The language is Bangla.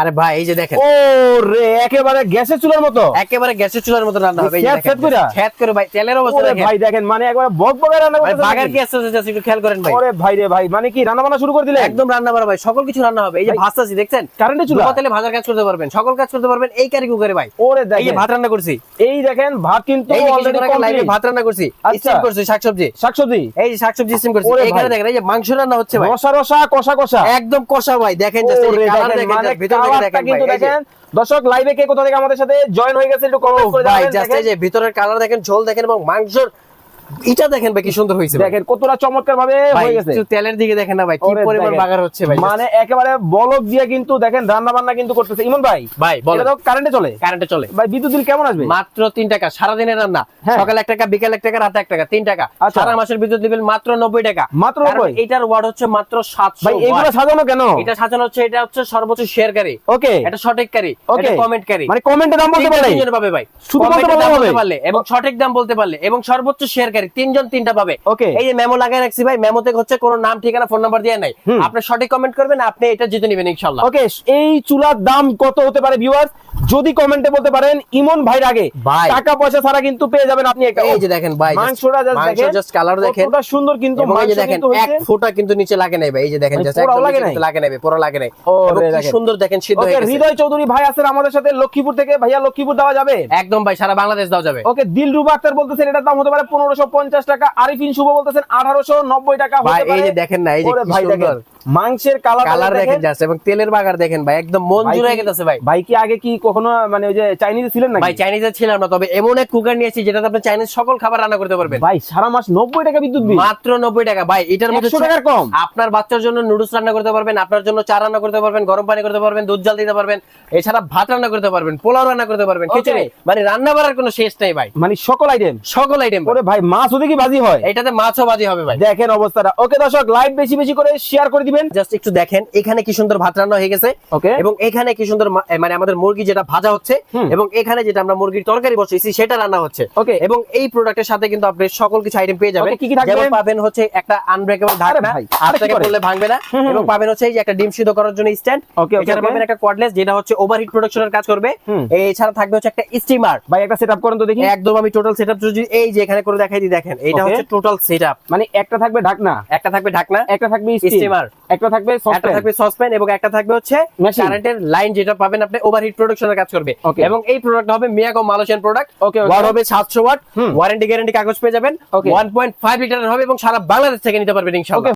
আরে ভাই এই যে দেখেন। ও রে একেবারে গ্যাসের চুলার মতো। একেবারে গ্যাসের চুলার মতো রান্না হবে এই দেখেন। খ্যাত করে ভাই তেলের অবস্থা দেখেন। ভাই দেখেন মানে একবার বক বকে রান্না বাগার কি আসছে আসছে, একটু খেয়াল করেন ভাই। ওরে ভাই রে ভাই মানে কি রান্না বান্না শুরু করে দিলেন? একদম রান্না ভাই সকল কিছু রান্না হবে। এই যে ভাজতাছি দেখছেন? কারেন্টের চুলা? তেলে ভাজার কাজ করতে পারবেন সকল কাজ করতে পারবেন এই কারি কুকারে ভাই। ওরে এই যে ভাত রান্না করছি। এই দেখেন ভাত কিন্তু এই অলরেডি লাইভে ভাত রান্না করছি আচ্ছা। স্টিম করছি শাকসবজি। শাকসবজি? এই যে শাকসবজি স্টিম করছি এখানে। দেখেন এই যে মাংস রান্না হচ্ছে ভাই। রসা রসা কষা কষা। একদম কষা ভাই দেখেন just এই colour দেখেন, দেখেন, মানে ভিতর দেখেন কিন্তু দেখেন দর্শক লাইভে কে কোথা থেকে আমাদের সাথে জয়েন হয়ে গেছে একটু কমেন্ট করে ভাই জানাবেন, জাস্ট এই যে ভিতরের কালার দেখেন ঝোল দেখেন এবং মাংসর এটা দেখেন ভাই কি সুন্দর হয়েছে দেখেন কতটা চমৎকার ভাবে হয়ে গেছে। একটু তেলের দিকে দেখেন না ভাই কি পরিমাণ বাগার হচ্ছে ভাই। মানে একেবারে বলক দিয়ে কিন্তু দেখেন রান্না বান্না কিন্তু করতেছে। ইমন ভাই ভাই কারেন্টে চলে? কারেন্টে চলে। ভাই বিদ্যুৎ বিল কেমন আসবে? মাত্র টাকা সারাদিনের রান্না। হ্যাঁ। সকালে টাকা বিকেল টাকা রাতে টাকা টাকা। আচ্ছা। সারা মাসের বিদ্যুৎ বিল মাত্র নব্বই টাকা। মাত্র 90? এটার ওয়ার্ড হচ্ছে মাত্র ভাই এগুলো সাজানো কেন? এটা সাজানো হচ্ছে এটা হচ্ছে সর্বোচ্চ শেয়ারকারী ওকে। এটা সঠিককারী ওকে। এটা কমেন্টকারী মানে কমেন্টে দাম বলতে তিনটা পারে তিনজন পাবে ভাই। শুধু পারলে? বলতে পারলে? এবং সঠিক দাম বলতে পারলে এবং সর্বোচ্চ শেয়ারকারী তিনজন তিনটা পাবে ওকে। এই যে মেমো লাগাই রাখছি ভাই মেমোতে হচ্ছে কোনো নাম ঠিকানা ফোন নাম্বার দিয়ে নাই। আপনি সঠিক কমেন্ট করবেন আপনি এটা জিতে নেবেন ইনশাআল্লাহ ওকে এই চুলার দাম কত হতে পারে ভিউয়ার্স যদি কমেন্টে বলতে পারেন ইমন ভাইর আগে টাকা পয়সা ছাড়া কিন্তু পেয়ে যাবেন আপনি একটা এই যে দেখেন ভাই মাংসটা মাংস দেখেন। জাস্ট কালার দেখেন। কতটা সুন্দর কিন্তু মাংস দেখেন এক ফোঁটা কিন্তু নিচে লাগে নাই ভাই এই যে দেখেন জাস্ট একদম লাগে নাই? লাগে নাই পুরো লাগে নাই। কি সুন্দর দেখেন সিদ্ধ হয়ে গেছে। হৃদয় চৌধুরী ভাই আছেন আমাদের সাথে লক্ষ্মীপুর থেকে। ভাইয়া লক্ষ্মীপুর দেওয়া যাবে? একদম ভাই সারা বাংলাদেশ দাও যাবে। ওকে দিলরুবা আক্তার বলতেছেন এটার দাম হতে পারে পনেরোশো পঞ্চাশ টাকা। আরিফিন শুভ বলতেছেন আঠারোশো নব্বই টাকা ভাই এই যে দেখেন না এই যে ভাই দেখেন। মাংসের কালার কালার দেখেন জাস্ট এবং তেলের বাগার দেখেন ভাই একদম মন জুড়ে কি- গেছে ভাই। ভাই কি আগে কি কখনো মানে ওই যে চাইনিজে ছিলেন নাকি? ভাই চাইনিজে ছিলাম না তবে এমন এক কুকার নিয়েছি যেটাতে আপনি চাইনিজ সকল খাবার রান্না করতে পারবেন। ভাই সারা মাস নব্বই টাকা বিদ্যুৎ বিল। মাত্র নব্বই টাকা। ভাই এটার মধ্যে 100 টাকার কম? আপনার বাচ্চার জন্য নুডলস রান্না করতে পারবেন আপনার জন্য চা রান্না করতে পারবেন গরম পানি করতে পারবেন দুধ জাল দিতে পারবেন এছাড়া ভাত রান্না করতে পারবেন পোলাও রান্না করতে পারবেন. খিচুড়ি। মানে রান্না করার কোনো শেষ নেই ভাই। মানে সকল আইটেম সকল আইটেম ওরে ভাই। মাছ ওদের কি বাজি হয়। এটাতে মাছও বাজি হবে ভাই। দেখেন অবস্থাটা। ওকে দর্শক লাইভ বেশি বেশি করে শেয়ার করে দিবেন। জাস্ট একটু দেখেন এখানে কি সুন্দর ভাত রান্না হয়ে গেছে. এবং এখানে কি সুন্দর মানে আমাদের মুরগি যেটা ভাজা হচ্ছে এবং এখানে যেটা আমরা মুরগির তরকারি বসেছি সেটা রান্না হচ্ছে। Okay. এবং এই প্রোডাক্টের সাথে কিন্তু আপনি সকল কিছু আইটেম পেয়ে যাবেন। কি কি থাকবে? যেমন পাবেন হচ্ছে একটা আনব্রেকেবল ঢাকনা ভাই, হাত আরে কি থেকে করে? পড়লে ভাঙবে না। এবং পাবেন হচ্ছে এই যে একটা ডিম সিদ্ধ করার জন্য স্ট্যান্ড এছাড়া okay. পাবেন একটা কর্ডলেস যেটা হচ্ছে ওভারহিট প্রোডাকশনের কাজ করবে। এছাড়া থাকবে হচ্ছে একটা স্টিমার ভাই একটা সেটআপ করেন তো দেখি। একদম আমি টোটাল সেটআপ যদি এই যে এখানে করে দেখাই দিই দেখেন। এটা হচ্ছে টোটাল সেটআপ মানে একটা থাকবে ঢাকনা? একটা থাকবে ঢাকনা একটা থাকবে স্টিমার একটা থাকবে একটা সসপ্যান থাকবে সসপ্যান এবং একটা থাকবে হচ্ছে কারেন্টের লাইন যেটা পাবেন আপনি ওভারহিট প্রোডাকশনের কাজ করবে. এবং এই প্রোডাক্ট হবে Miyako Malaysian product okay. Watt হবে 700 ওয়াট ওয়ারেন্টি গ্যারান্টি কাগজ পেয়ে যাবেন। Okay. 1.5 লিটারের হবে এবং সারা বাংলাদেশ থেকে নিতে পারবেন ইনশাআল্লাহ।